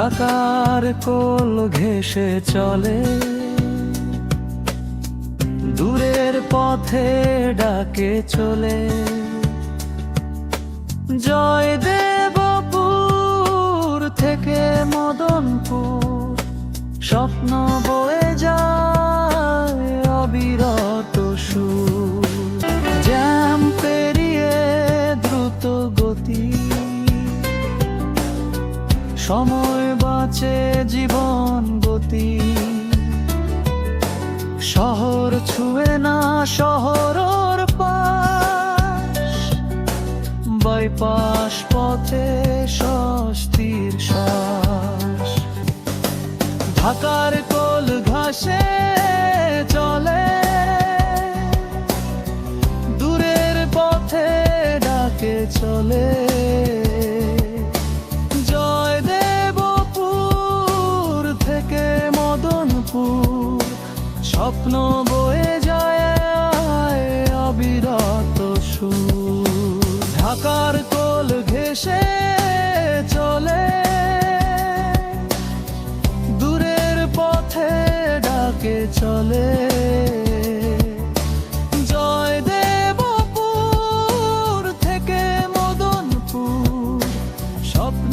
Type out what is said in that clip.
ঢাকার কোল ঘেসে চলে। দূরের পথে ডাকে চলে। জয় দেবপুর থেকে মদনপুর, স্বপ্ন বয়ে যায় সময় বাঁচে জীবন গতি। শহর ছুঁয়ে না শহরর পাশ। বাইপাস পথে স্বস্তির শ্বাস। ঢাকার কোল ঘাসে চলে। দূরের পথে ডাকে চলে। স্বপ্ন বয়ে যায় অবিরত সুর। ঢাকার কোল ঘেসে চলে। দূরের পথে ডাকে চলে। স্বপ্ন